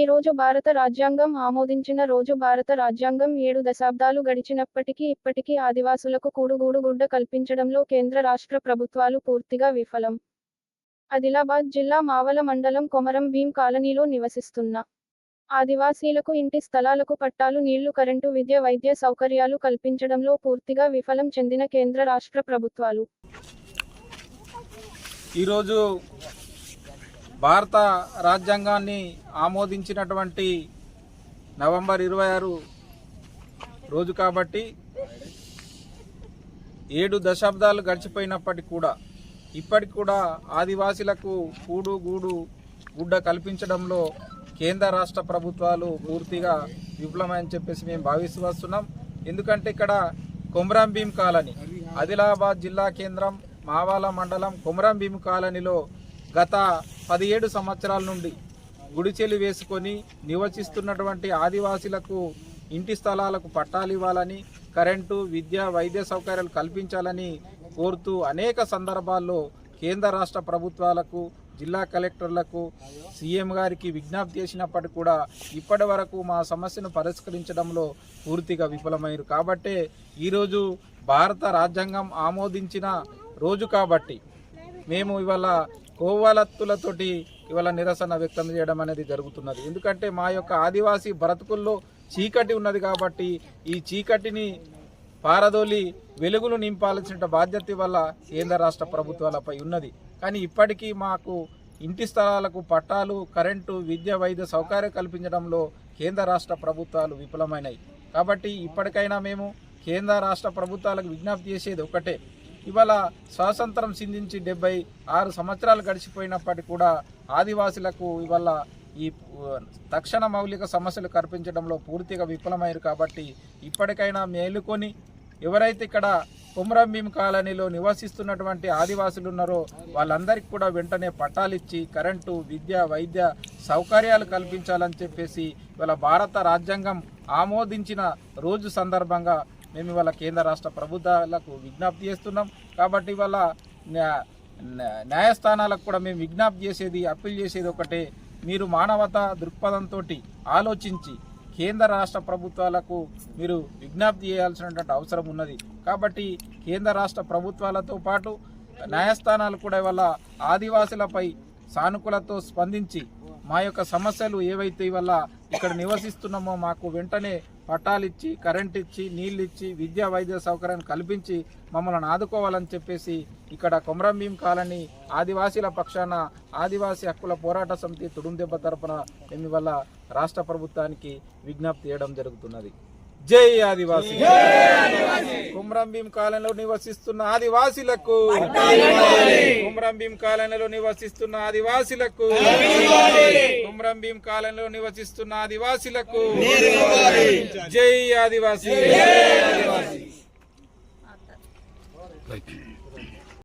ఈ రోజు భారత రాజ్యాంగం ఆమోదించిన రోజు భారత రాజ్యాంగం ఏడు దశాబ్దాలు గడిచినప్పటికీ ఇప్పటికీ ఆదివాసులకు కూడుగూడు గుడ్డ కల్పించడంలో కేంద్ర రాష్ట్ర ప్రభుత్వాలు పూర్తిగా విఫలం. ఆదిలాబాద్ జిల్లా మావల మండలం కొమరం భీం కాలనీలో నివసిస్తున్న ఆదివాసీలకు ఇంటి స్థలాలకు పట్టాలు నీళ్ళు కరెంటు విద్య వైద్య సౌకర్యాలు కల్పించడంలో పూర్తిగా విఫలం చెందిన కేంద్ర రాష్ట్ర ప్రభుత్వాలు. ఈరోజు భారత రాజ్యాంగాన్ని ఆమోదించినటువంటి నవంబర్ ఇరవై ఆరు రోజు కాబట్టి ఏడు దశాబ్దాలు గడిచిపోయినప్పటికీ కూడా ఇప్పటికి కూడా ఆదివాసీలకు కూడు గూడు గుడ్డ కల్పించడంలో కేంద్ర రాష్ట్ర ప్రభుత్వాలు పూర్తిగా విఫలమని చెప్పేసి మేము భావిస్తూ వస్తున్నాం. ఎందుకంటే ఇక్కడ కొమరం భీం కాలనీ ఆదిలాబాద్ జిల్లా కేంద్రం మావాల మండలం కొమరం భీం కాలనీలో గత పదిహేడు సంవత్సరాల నుండి గుడిచెలు వేసుకొని నివసిస్తున్నటువంటి ఆదివాసీలకు ఇంటి స్థలాలకు పట్టాలు ఇవ్వాలని కరెంటు విద్య వైద్య సౌకర్యాలు కల్పించాలని కోరుతూ అనేక సందర్భాల్లో కేంద్ర రాష్ట్ర ప్రభుత్వాలకు జిల్లా కలెక్టర్లకు సీఎం గారికి విజ్ఞప్తి చేసినప్పటికీ కూడా ఇప్పటి వరకు మా సమస్యను పరిష్కరించడంలో పూర్తిగా విఫలమయ్యారు. కాబట్టే ఈరోజు భారత రాజ్యాంగం ఆమోదించిన రోజు కాబట్టి మేము ఇవాళ కోవలత్తులతోటి ఇవాళ నిరసన వ్యక్తం చేయడం అనేది జరుగుతున్నది. ఎందుకంటే మా యొక్క ఆదివాసీ బ్రతుకుల్లో చీకటి ఉన్నది కాబట్టి ఈ చీకటిని పారదోలి వెలుగులు నింపాల్సిన బాధ్యత వల్ల కేంద్ర రాష్ట్ర ప్రభుత్వాలపై ఉన్నది. కానీ ఇప్పటికీ మాకు ఇంటి స్థలాలకు పట్టాలు కరెంటు విద్య వైద్య సౌకర్యం కల్పించడంలో కేంద్ర రాష్ట్ర ప్రభుత్వాలు విఫలమైనాయి. కాబట్టి ఇప్పటికైనా మేము కేంద్ర రాష్ట్ర ప్రభుత్వాలకు విజ్ఞప్తి చేసేది ఒకటే. ఇవాళ స్వాతంత్రం సింధించి డెబ్బై ఆరు సంవత్సరాలు గడిచిపోయినప్పటికీ కూడా ఆదివాసులకు ఇవాళ ఈ తక్షణ మౌలిక సమస్యలు కల్పించడంలో పూర్తిగా విఫలమయ్యారు కాబట్టి ఇప్పటికైనా మేలుకొని ఎవరైతే ఇక్కడ కుమ్రంభీం కాలనీలో నివసిస్తున్నటువంటి ఆదివాసులు ఉన్నారో వాళ్ళందరికీ కూడా వెంటనే పట్టాలిచ్చి కరెంటు విద్య వైద్య సౌకర్యాలు కల్పించాలని చెప్పేసి ఇవాళ భారత రాజ్యాంగం ఆమోదించిన రోజు సందర్భంగా మేము ఇవాళ కేంద్ర రాష్ట్ర ప్రభుత్వాలకు విజ్ఞప్తి చేస్తున్నాం. కాబట్టి ఇవాళ న్యాయస్థానాలకు కూడా మేము విజ్ఞప్తి చేసేది అప్పీల్ చేసేది ఒకటే. మీరు మానవత దృక్పథంతో ఆలోచించి కేంద్ర రాష్ట్ర ప్రభుత్వాలకు మీరు విజ్ఞప్తి చేయాల్సినటువంటి అవసరం ఉన్నది. కాబట్టి కేంద్ర రాష్ట్ర ప్రభుత్వాలతో పాటు న్యాయస్థానాలు కూడా ఇవాళ ఆదివాసులపై సానుకూలతో స్పందించి మా యొక్క సమస్యలు ఏవైతే ఇవల్ల ఇక్కడ నివసిస్తున్నామో మాకు వెంటనే పట్టాలిచ్చి కరెంట్ ఇచ్చి నీళ్ళు ఇచ్చి విద్యా వైద్య సౌకర్యాన్ని కల్పించి మమ్మల్ని ఆదుకోవాలని చెప్పేసి ఇక్కడ కొమరంభీం కాలనీ ఆదివాసీల పక్షాన ఆదివాసీ హక్కుల పోరాట సమితి తుడుందెబ్బ తరపున మేము వల్ల రాష్ట్ర ప్రభుత్వానికి విజ్ఞప్తి చేయడం జరుగుతున్నది. జై ఆదివాసీ. కుమ్రం భీం కాలనీలో నివసిస్తున్న ఆదివాసులకు. కుమ్రం భీం కాలనీలో నివసిస్తున్న ఆదివాసులకు. కుమ్రం భీం కాలనీలో నివసిస్తున్న ఆదివాసులకు. జై ఆదివాసి. Thank you.